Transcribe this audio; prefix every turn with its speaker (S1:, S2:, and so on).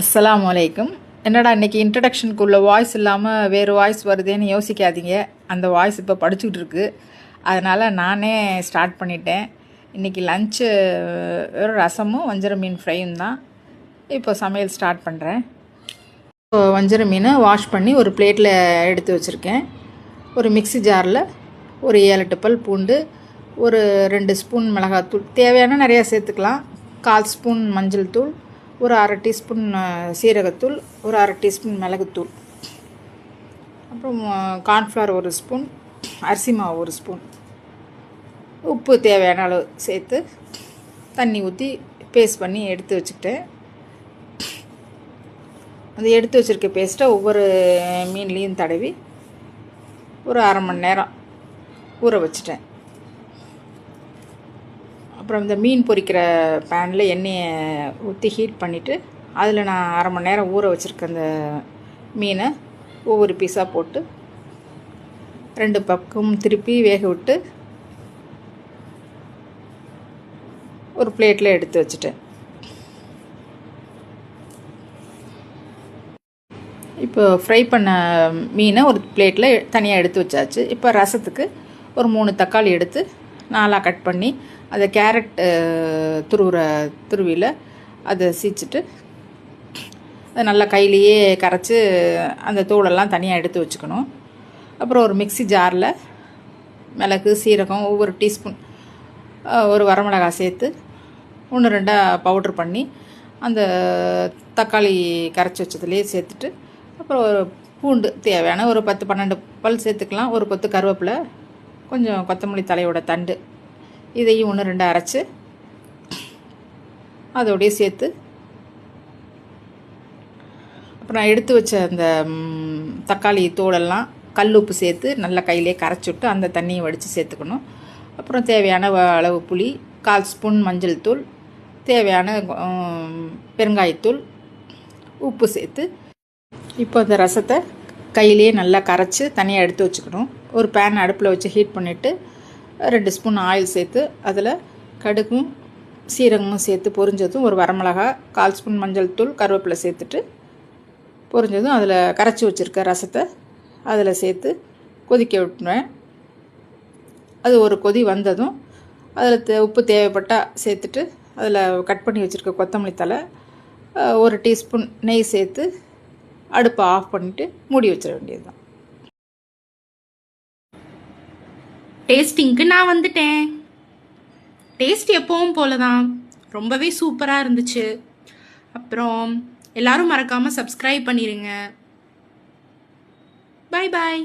S1: அஸ்லாம் வலைக்கும் என்னடா இன்றைக்கி இன்ட்ரடக்ஷனுக்குள்ள வாய்ஸ் இல்லாமல் வேறு வாய்ஸ் வருதேன்னு யோசிக்காதீங்க. அந்த வாய்ஸ் இப்போ படிச்சுக்கிட்டு இருக்குது அதனால் நானே ஸ்டார்ட் பண்ணிட்டேன். இன்றைக்கி லஞ்சு வெறும் ரசமும் வஞ்சர மீன் ஃப்ரையும் தான். இப்போ சமையல் ஸ்டார்ட் பண்ணுறேன் இப்போ வஞ்சர மீனை வாஷ் பண்ணி ஒரு பிளேட்டில் எடுத்து வச்சுருக்கேன். ஒரு மிக்ஸி ஜாரில் ஒரு ஏழு எட்டு பல் பூண்டு ஒரு ரெண்டு ஸ்பூன் மிளகாத்தூள். தேவையான நிறையா சேர்த்துக்கலாம். கால் ஸ்பூன் மஞ்சள் தூள் ஒரு அரை டீஸ்பூன் சீரகத்தூள் ஒரு அரை டீஸ்பூன் மிளகுத்தூள். அப்புறம் கார்ன்ஃப்ளவர் ஒரு ஸ்பூன் அரிசி மாவு ஒரு ஸ்பூன். உப்பு தேவையான அளவு சேர்த்து தண்ணி ஊற்றி பேஸ்ட் பண்ணி எடுத்து வச்சுக்கிட்டேன். அது எடுத்து வச்சுருக்க பேஸ்ட்டை ஒவ்வொரு மீன்லேயும் தடவி ஒரு அரை மணி நேரம் ஊற வச்சுட்டேன். அப்புறம் இந்த மீன் பொரிக்கிற பேனில் எண்ணெயை ஊற்றி ஹீட் பண்ணிவிட்டு அதில் நான் அரை மணி நேரம் ஊற வச்சுருக்க அந்த மீனை ஒவ்வொரு பீஸாக போட்டு ரெண்டு பக்கம் திருப்பி வேக விட்டு ஒரு பிளேட்டில் எடுத்து வச்சுட்டேன். இப்போ ஃப்ரை பண்ண மீனை ஒரு பிளேட்டில் தனியாக எடுத்து வச்சாச்சு. இப்போ ரசத்துக்கு ஒரு மூணு தக்காளி எடுத்து நாலாக கட் பண்ணி அதை கேரட் துருவுற துருவியில் அதை சீச்சிட்டு அதை நல்லா கையிலையே கரைச்சி அந்த தூளெல்லாம் தனியாக எடுத்து வச்சுக்கணும். அப்புறம் ஒரு மிக்ஸி ஜாரில் மிளகு சீரகம் ஒவ்வொரு டீஸ்பூன் ஒரு வரமிளகாய் சேர்த்து ஒன்று ரெண்டாக பவுட்ரு பண்ணி அந்த தக்காளி கரைச்சி வச்சதுலேயே சேர்த்துட்டு அப்புறம் ஒரு பூண்டு தேவையான ஒரு பத்து பன்னெண்டு பல் சேர்த்துக்கலாம். ஒரு கொத்து கருவேப்பிலை கொஞ்சம் கொத்தமல்லி தலையோட தண்டு இதையும் ஒன்று ரெண்டு அரைச்சி அதோடய சேர்த்து அப்புறம் நான் எடுத்து வச்ச அந்த தக்காளி தோலெல்லாம் கல் உப்பு சேர்த்து நல்லா கையிலே கரைச்சி விட்டு அந்த தண்ணியை வடித்து சேர்த்துக்கணும். அப்புறம் தேவையான அளவு புளி கால் ஸ்பூன் மஞ்சள் தூள் தேவையான பெருங்காயத்தூள் உப்பு சேர்த்து இப்போ அந்த ரசத்தை கையிலேயே நல்லா கரைச்சி தனியாக எடுத்து வச்சுக்கணும். ஒரு பேன் அடுப்பில் வச்சு ஹீட் பண்ணிவிட்டு ரெண்டு ஸ்பூன் ஆயில் சேர்த்து அதில் கடுகும் சீரகமும் சேர்த்து பொரிஞ்சதும் ஒரு வரமிளகா கால் ஸ்பூன் மஞ்சள் தூள் கருவேப்பிலை சேர்த்துட்டு பொரிஞ்சதும் அதில் கரைச்சி வச்சுருக்க ரசத்தை அதில் சேர்த்து கொதிக்க விட்டுருவேன். அது ஒரு கொதி வந்ததும் அதில் தே உப்பு தேவைப்பட்டால் சேர்த்துட்டு அதில் கட் பண்ணி வச்சுருக்க கொத்தமல்லி தலை ஒரு டீஸ்பூன் நெய் சேர்த்து அடுப்பை ஆஃப் பண்ணிவிட்டு மூடி வச்சிட வேண்டியது தான்
S2: டேஸ்டிங்க்கு நான் வந்துட்டேன். டேஸ்ட் எப்பவும் போல தான் ரொம்பவே சூப்பராக இருந்துச்சு. அப்புறம் எல்லாரும் மறக்காமல் சப்ஸ்கிரைப் பண்ணிடுங்க பை பாய்